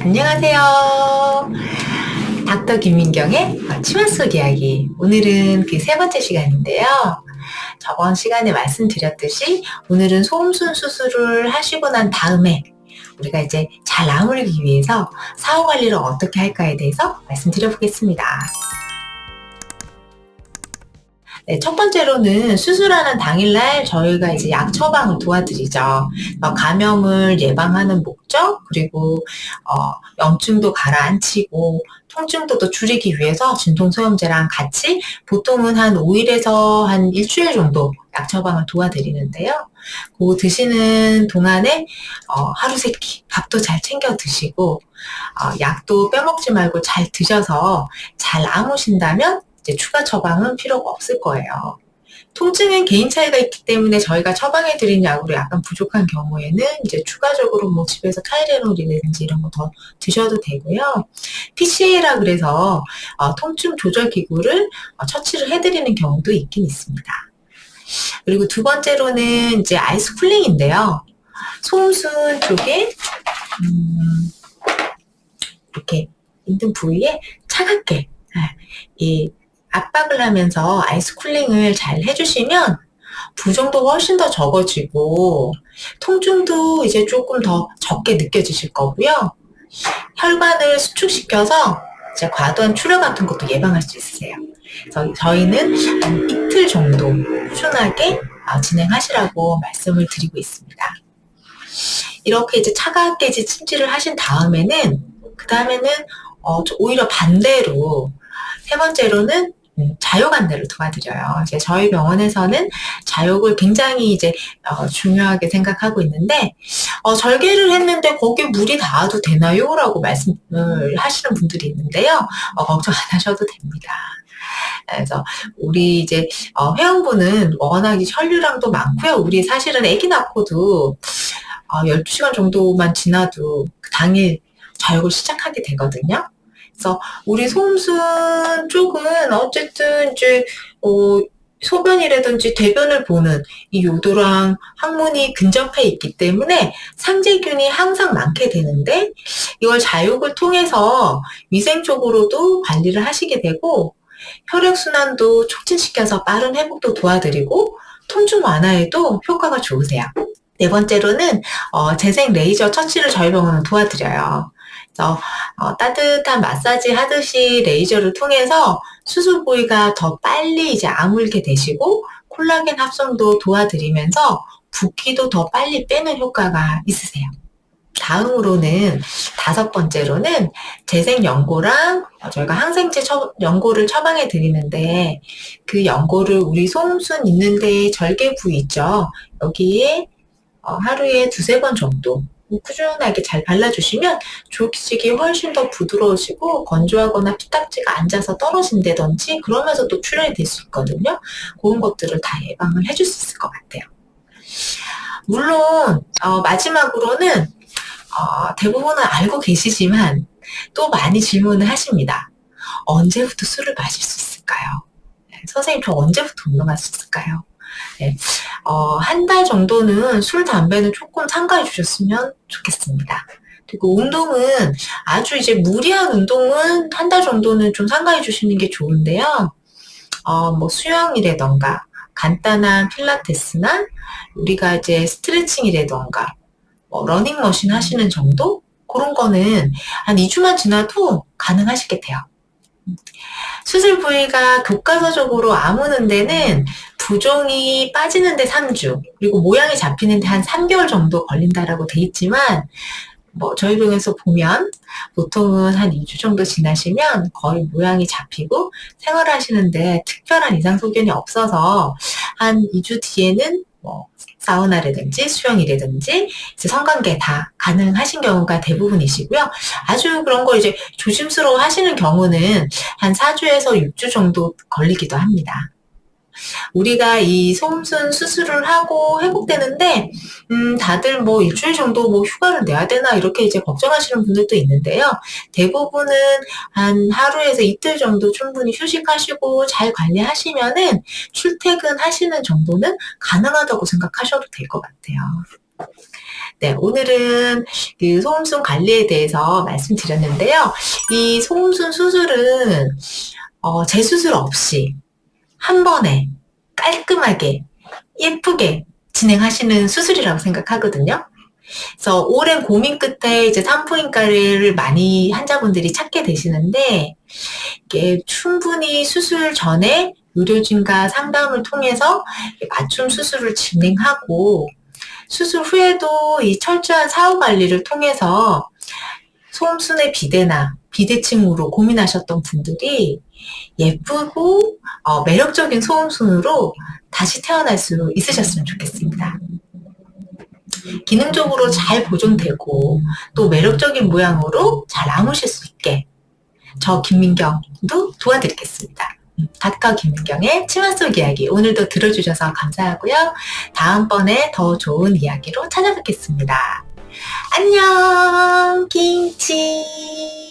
안녕하세요. 닥터 김민경의 치마 속 이야기. 오늘은 그 세 번째 시간인데요. 저번 시간에 말씀드렸듯이 오늘은 소음순 수술을 하시고 난 다음에 우리가 이제 잘 아물기 위해서 사후 관리를 어떻게 할까에 대해서 말씀드려 보겠습니다. 네, 첫 번째로는 수술하는 당일날 저희가 이제 약 처방을 도와드리죠. 어, 감염을 예방하는 목적, 그리고 어, 염증도 가라앉히고 통증도도 줄이기 위해서 진통소염제랑 같이 보통은 한 5일에서 한 일주일 정도 약 처방을 도와드리는데요. 그 드시는 동안에 어, 하루 세 끼 밥도 잘 챙겨 드시고 어, 약도 빼먹지 말고 잘 드셔서 잘 아무신다면 이제 추가 처방은 필요가 없을 거예요. 통증은 개인 차이가 있기 때문에 저희가 처방해 드린 약으로 약간 부족한 경우에는 이제 추가적으로 뭐 집에서 타이레놀이라든지 이런 거 더 드셔도 되고요. PCA라 그래서 어, 통증 조절 기구를 어, 처치를 해드리는 경우도 있긴 있습니다. 그리고 두 번째로는 이제 아이스 쿨링인데요. 소음순 쪽에 음, 이렇게 있는 부위에 차갑게 아, 이 압박을 하면서 아이스 쿨링을 잘 해주시면 부종도 훨씬 더 적어지고 통증도 이제 조금 더 적게 느껴지실 거고요. 혈관을 수축시켜서 이제 과도한 출혈 같은 것도 예방할 수 있으세요. 그래서 저희는 한 이틀 정도 꾸준하게 어, 진행하시라고 말씀을 드리고 있습니다. 이렇게 이제 차갑게 이제 찜질을 하신 다음에는 그 다음에는 어, 오히려 반대로 세 번째로는 음, 안내를 도와드려요. 이제 저희 병원에서는 자욕을 굉장히 이제 어, 중요하게 생각하고 있는데 어, 절개를 했는데 거기에 물이 닿아도 되나요? 라고 말씀을 하시는 분들이 있는데요. 어, 걱정 안 하셔도 됩니다. 그래서 우리 이제 어, 회원분은 워낙 혈류량도 많고요. 우리 사실은 아기 낳고도 어, 12시간 정도만 지나도 그 당일 자욕을 시작하게 되거든요. 그래서 우리 소음순 쪽은 어쨌든 이제 어, 소변이라든지 대변을 보는 이 요도랑 항문이 근접해 있기 때문에 상재균이 항상 많게 되는데 이걸 자욕을 통해서 위생적으로도 관리를 하시게 되고 혈액순환도 촉진시켜서 빠른 회복도 도와드리고 통증 완화에도 효과가 좋으세요. 네 번째로는 어, 재생 레이저 처치를 저희 병원은 도와드려요. 그래서 어, 따뜻한 마사지 하듯이 레이저를 통해서 수술 부위가 더 빨리 이제 아물게 되시고 콜라겐 합성도 도와드리면서 붓기도 더 빨리 빼는 효과가 있으세요. 다음으로는 다섯 번째로는 재생 연고랑 저희가 항생제 처, 연고를 처방해 드리는데 그 연고를 우리 소음순 있는데 절개 부위 있죠. 여기에 어, 하루에 두세 번 정도 꾸준하게 잘 발라주시면 조직이 훨씬 더 부드러워지고 건조하거나 피딱지가 앉아서 떨어진다든지 그러면서 또 출혈이 될 수 있거든요. 그런 것들을 다 예방을 해줄 수 있을 것 같아요. 물론 어, 마지막으로는 어, 대부분은 알고 계시지만 또 많이 질문을 하십니다. 언제부터 술을 마실 수 있을까요? 네, 선생님 저 언제부터 운동할 수 있을까요? 네, 어, 한 달 정도는 술, 담배는 조금 삼가해 주셨으면 좋겠습니다. 그리고 운동은 아주 이제 무리한 운동은 한 달 정도는 좀 삼가해 주시는 게 좋은데요. 어, 뭐 수영이라던가 간단한 필라테스나 우리가 이제 스트레칭이라던가 뭐 러닝머신 하시는 정도 그런 거는 한 2주만 지나도 가능하시겠대요. 수술 부위가 교과서적으로 아무는 데는 부종이 빠지는데 3주, 그리고 모양이 잡히는데 한 3개월 정도 걸린다라고 돼 있지만, 뭐, 저희 병에서 보면, 보통은 한 2주 정도 지나시면 거의 모양이 잡히고 생활하시는데 특별한 이상 소견이 없어서 한 2주 뒤에는 뭐, 사우나라든지 수영이라든지 이제 성관계 다 가능하신 경우가 대부분이시고요. 아주 그런 거 이제 조심스러워 하시는 경우는 한 4주에서 6주 정도 걸리기도 합니다. 우리가 이 소음순 수술을 하고 회복되는데 음, 다들 뭐 일주일 정도 뭐 휴가를 내야 되나 이렇게 이제 걱정하시는 분들도 있는데요. 대부분은 한 하루에서 이틀 정도 충분히 휴식하시고 잘 관리하시면은 출퇴근하시는 정도는 가능하다고 생각하셔도 될 것 같아요. 네, 오늘은 그 소음순 관리에 대해서 말씀드렸는데요. 이 소음순 수술은 어, 재수술 없이 한 번에 깔끔하게 예쁘게 진행하시는 수술이라고 생각하거든요. 그래서 오랜 고민 끝에 이제 산부인과를 많이 환자분들이 찾게 되시는데 이게 충분히 수술 전에 의료진과 상담을 통해서 맞춤 수술을 진행하고 수술 후에도 이 철저한 사후 관리를 통해서 소음순의 비대나 비대칭으로 고민하셨던 분들이 예쁘고 어, 매력적인 소음순으로 다시 태어날 수 있으셨으면 좋겠습니다. 기능적으로 잘 보존되고 또 매력적인 모양으로 잘 남으실 수 있게 저 김민경도 도와드리겠습니다. 음, 닥터 김민경의 치마 속 이야기 오늘도 들어주셔서 감사하고요. 다음번에 더 좋은 이야기로 찾아뵙겠습니다. 안녕 김치